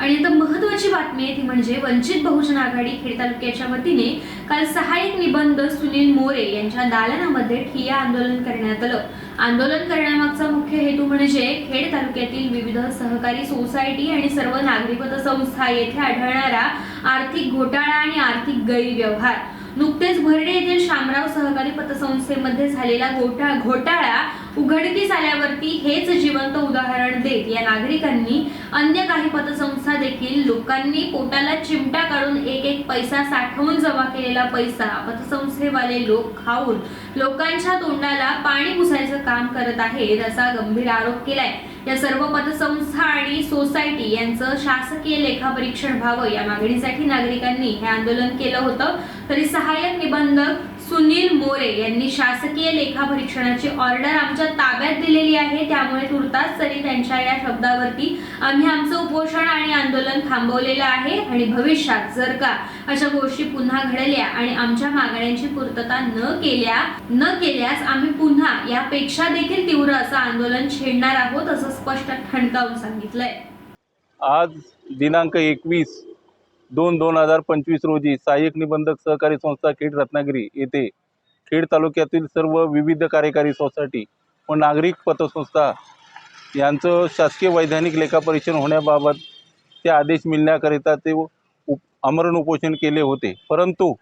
आणि आता महत्वाची बातमी आहे ती म्हणजे वंचित बहुजन आघाडी खेड तालुक्याच्या वतीने काल सहाय्यक निबंध सुनील मोरे यांच्या दालनामध्ये ठिया आंदोलन करण्यात आलं. आंदोलन करण्यामागचा मुख्य हेतू म्हणजे खेड तालुक्यातील विविध सहकारी सोसायटी आणि सर्व नागरी पतसंस्था येथे आढळणारा आर्थिक घोटाळा आणि आर्थिक गैरव्यवहार. नुकतेच भरडे येथील शामराव सहकारी पतसंस्थेमध्ये झालेला घोटाळा उघडकीस आल्यावरती हेच जिवंत उदाहरण देत या नागरिकांनी अन्य काही पतसंस्था देखील लोकांनी पोटाला चिमटा काढून एक एक पैसा साठवून जमा केलेला पैसा पतसंस्थेवाले लोक खाऊन लोकांच्या तोंडाला पाणी पुसायचं काम करत आहेत असा गंभीर आरोप केलाय. या सर्व पतसंस्था आणि सोसायटी यांचं शासकीय लेखापरीक्षण व्हावं या मागणीसाठी नागरिकांनी हे आंदोलन केलं होतं. तरी सहाय्यक निबंधक सुनील मोरे यांनी शासकीय लेखापरीक्षणाची ऑर्डर आमच्या ताब्यात दिलेली आहे. त्यामुळे तुर्तास तरी त्यांच्या या शब्दावरती आम्ही आमचं उपोषण आणि आंदोलन थांबवलेलं आहे आणि भविष्यात जर का अशा गोष्टी पुन्हा घडल्या आणि आमच्या मागण्यांची पूर्तता न केल्या न केल्यास आम्ही पुन्हा यापेक्षा देखील तीव्र असं आंदोलन छेडणार आहोत असं स्पष्ट ठणकावून सांगितलंय. आज दिनांक एकवीस दोन दोन हजार पंचवीस रोजी सहाय्यक निबंधक सहकारी संस्था खेड रत्नागिरी येथे खेड तालुक्यातील सर्व विविध कार्यकारी सोसायटी व नागरिक पतसंस्था यांचं शासकीय वैधानिक लेखापरीक्षण होण्याबाबत ते आदेश मिळण्याकरिता ते उप आमरण उपोषण केले होते. परंतु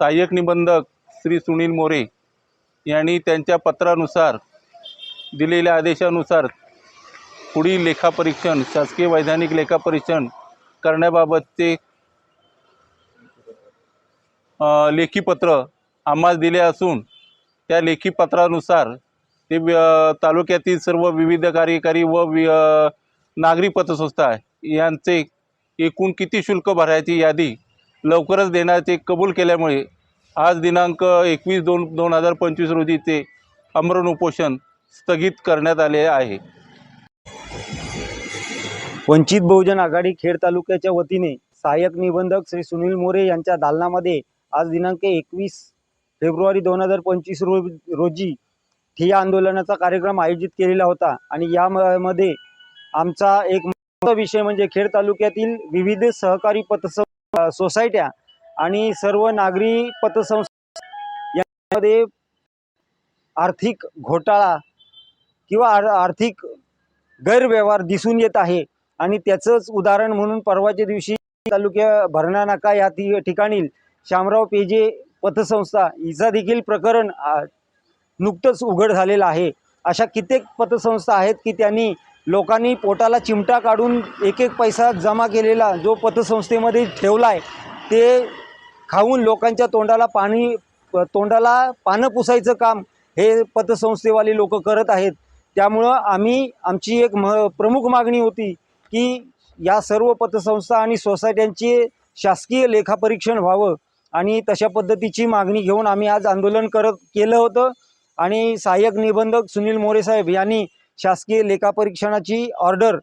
सहाय्यक निबंधक श्री सुनील मोरे यांनी त्यांच्या पत्रानुसार दिलेल्या आदेशानुसार पुढील लेखापरीक्षण शासकीय वैधानिक लेखापरीक्षण करण्याबाबत ते लेखीपत्र आम्हाला दिले असून त्या लेखीपत्रानुसार ते तालुक्यातील सर्व विविध कार्यकारी व वि नागरी पतसंस्था यांचे एकूण किती शुल्क भरायची यादी लवकरच देण्याचे कबूल केल्यामुळे आज दिनांक एकवीस दोन दोन हजार पंचवीस रोजी ते अमरण उपोषण स्थगित करण्यात आले आहे. वंचित बहुजन आघाडी खेड तालुक्याच्या वतीने सहाय्यक निबंधक श्री सुनील मोरे यांच्या दालनामध्ये आज दिनांक एकवीस फेब्रुवारी दोन हजार पंचवीस रो रोजी ठिया आंदोलनाचा कार्यक्रम आयोजित केलेला होता. आणि यामध्ये आमचा एक महत्त्वाचा विषय म्हणजे खेड तालुक्यातील विविध सहकारी पतसं सोसायट्या आणि सर्व नागरी पतसंस्था यामध्ये आर्थिक घोटाळा किंवा आर्थिक गैरव्यवहार दिसून येत आहे. आणि त्याचंच उदाहरण म्हणून परवाच्या दिवशी तालुक्या भरणा नाका या ती ठिकाणी शामराव पेजे पतसंस्था हिचा देखील प्रकरण नुकतंच उघड झालेलं आहे. अशा कित्येक पतसंस्था आहेत की त्यांनी लोकांनी पोटाला चिमटा काढून एक एक पैसा जमा केलेला जो पतसंस्थेमध्ये ठेवला आहे ते खाऊन लोकांच्या तोंडाला पाणी प- तोंडाला पानं पुसायचं काम हे पतसंस्थेवाले लोक करत आहेत. त्यामुळं आम्ही आमची एक म प्रमुख मागणी होती की या सर्व पतसंस्था आणि सोसायट्यांचे शासकीय लेखापरीक्षण व्हावं आणि तशा पद्धतीची मागणी घेऊन आम्ही आज आंदोलन करत केलं होतं. आणि सहाय्यक निबंधक सुनील मोरे साहेब यांनी शासकीय लेखापरीक्षणाची ऑर्डर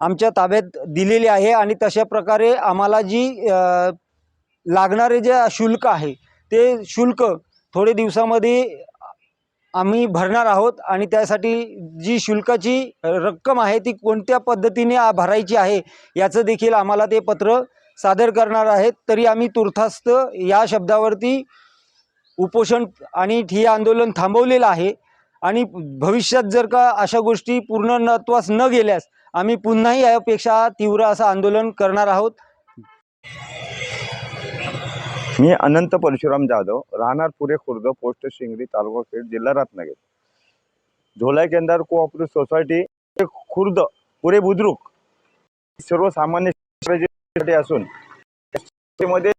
आमच्या ताब्यात दिलेली आहे आणि तशा प्रकारे आम्हाला जी लागणारे जे शुल्क आहे ते शुल्क थोडे दिवसामध्ये आम्ही भरणार आहोत आणि त्यासाठी जी शुल्काची रक्कम आहे ती कोणत्या पद्धतीने आ- भरायची आहे याचं देखील आम्हाला ते पत्र सादर करणार आहेत. तरी आम्ही तुर्थास्त या शब्दावरती उपोषण आणि ठिय्या आंदोलन थांबवलेलं आहे. आणि भविष्यात जर का अशा गोष्टी पूर्ण नत्वास न गेल्यास आम्ही पुन्हाही यापेक्षा तीव्र असं आंदोलन करणार आहोत. मी अनंत परशुराम जाधव राहणार पुरे खुर्द पोस्ट शिंगरी तालुका खेड जिल्हा रत्नागिरी. झोलाय केंदार कोऑपरेटिव्ह सोसायटी खुर्द पुरे बुद्रुक. सर्वसामान्य असून मध्ये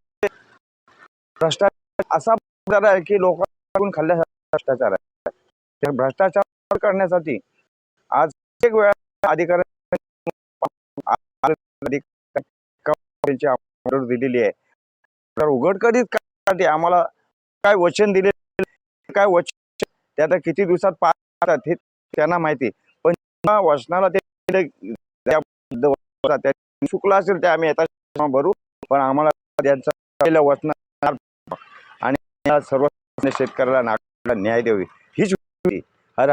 भ्रष्टाचार असा प्रकार आहे की लोकांकडून खाल्ल्यासारखा भ्रष्टाचार आहे. त्या भ्रष्टाचार करण्यासाठी आज एक वेळा अधिकाऱ्यांनी दिलेली आहे. तर उघडकडीत आम्हाला काय वचन दिले काय वचन? ते आता किती दिवसात पाहतात हे त्यांना माहिती पण वचनाला ते त्या चुकलं असेल ते आम्ही आता भरू पण आम्हाला त्यांचा पहिलं वचन आणि सर्व शेतकऱ्याला नागरिकाला न्याय द्यावी. हीच हर